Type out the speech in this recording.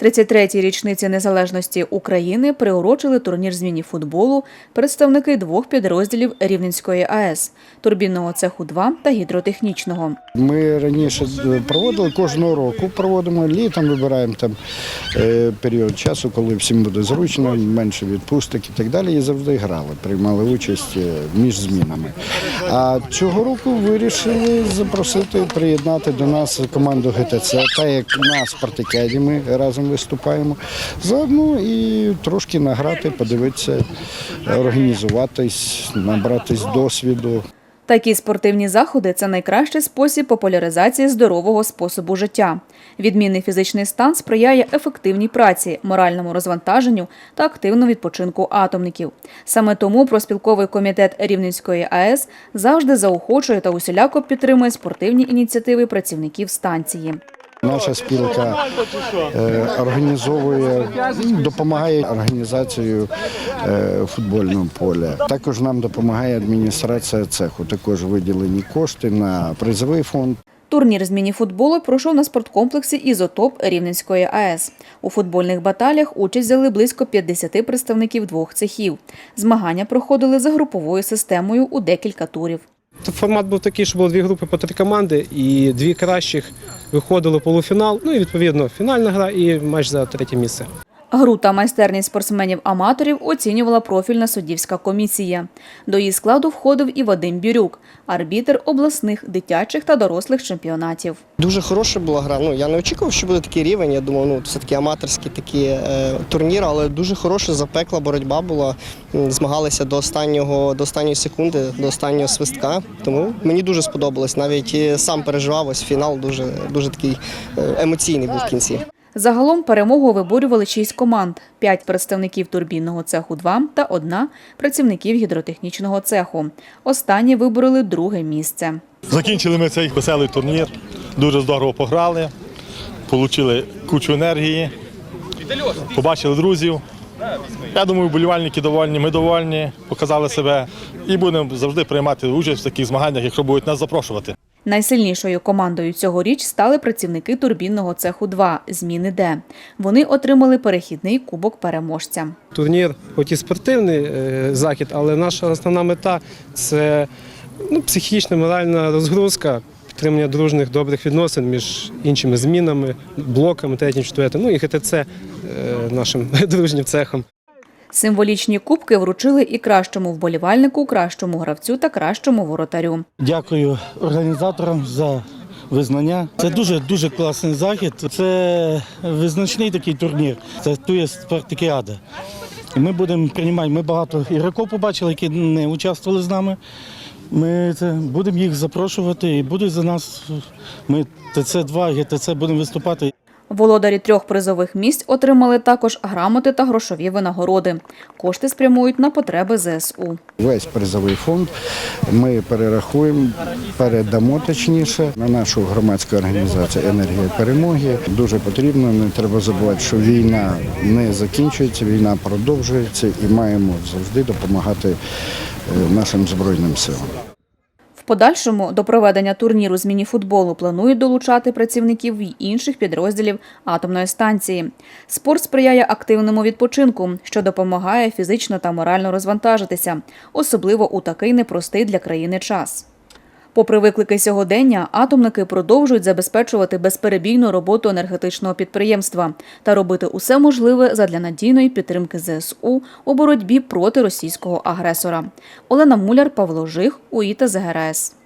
33-й річниці незалежності України приурочили турнір з міні-футболу представники двох підрозділів Рівненської АЕС – турбінного цеху 2 та гідротехнічного. Ми раніше проводили кожного року, проводимо літом, вибираємо там е, період часу, коли всім буде зручно, менше відпусток і так далі. І завжди грали, приймали участь е, між змінами. А цього року вирішили запросити, приєднати до нас команду ГТЦ, так як на спартакіаді ми разом виступаємо. Заодно і трошки награти, подивитися, організуватись, набратись досвіду. Такі спортивні заходи це найкращий спосіб популяризації здорового способу життя. Відмінний фізичний стан сприяє ефективній праці, моральному розвантаженню та активному відпочинку атомників. Саме тому проспілковий комітет Рівненської АЕС завжди заохочує та усіляко підтримує спортивні ініціативи працівників станції. Наша спілка е, організовує, допомагає організацією е, футбольного поля. Також нам допомагає адміністрація цеху. Також виділені кошти на призовий фонд. Турнір з міні-футболу пройшов на спорткомплексі «Ізотоп» Рівненської АЕС. У футбольних баталіях участь взяли близько 50 представників двох цехів. Змагання проходили за груповою системою у декілька турів. Формат був такий, що було дві групи по три команди, і дві кращих виходили в полуфінал. Ну і відповідно фінальна гра і матч за третє місце. Гру та майстерність спортсменів-аматорів оцінювала профільна суддівська комісія. До її складу входив і Вадим Бірюк, арбітр обласних дитячих та дорослих чемпіонатів. Дуже хороша була гра. Ну я не очікував, що буде такий рівень. Я думав, ну це такий аматорський такий е, турнір, але дуже хороша запекла боротьба була. Змагалися до останнього, до останньої секунди, до останнього свистка. Тому мені дуже сподобалось. Навіть сам переживав ось фінал дуже, дуже такий е, емоційний був в кінці. Загалом перемогу виборювали шість команд: п'ять представників турбінного цеху 2 та одна працівників гідротехнічного цеху. Останні вибороли друге місце. Закінчили ми цей веселий турнір, дуже здорово пограли, отримали кучу енергії, побачили друзів. Я думаю, вболівальники довольні, ми довольні, показали себе і будемо завжди приймати участь в таких змаганнях, якщо будуть нас запрошувати. Найсильнішою командою цьогоріч стали працівники турбінного цеху 2 зміни Д. Вони отримали перехідний кубок переможця. Турнір, хоч і спортивний е, захід, але наша основна мета це ну, психічна, моральна розгрузка, підтримання дружних добрих відносин між іншими змінами, блоками, третім, четвертим, ну і ГТЦ е, нашим дружнім цехом. Символічні кубки вручили і кращому вболівальнику, кращому гравцю та кращому воротарю. Дякую організаторам за визнання. Це дуже дуже класний захід. Це визначний такий турнір. Це тує спартакіада. Ми будемо приймати. Ми багато ігроків побачили, які не участвували з нами. Ми це будемо їх запрошувати і будуть за нас. Ми ТЦ2, ГТЦ будемо виступати. Володарі трьох призових місць отримали також грамоти та грошові винагороди. Кошти спрямують на потреби ЗСУ. Весь призовий фонд ми перерахуємо, передамо точніше на нашу громадську організацію Енергія перемоги. Дуже потрібно. Не треба забувати, що війна не закінчується, війна продовжується і маємо завжди допомагати е, нашим збройним силам. Подальшому до проведення турніру з мініфутболу планують долучати працівників інших підрозділів атомної станції. Спорт сприяє активному відпочинку, що допомагає фізично та морально розвантажитися, особливо у такий непростий для країни час. Попри виклики сьогодення, атомники продовжують забезпечувати безперебійну роботу енергетичного підприємства та робити усе можливе задля надійної підтримки ЗСУ у боротьбі проти російського агресора. Олена Муляр, Павло Жих, УІТА ЗГРС.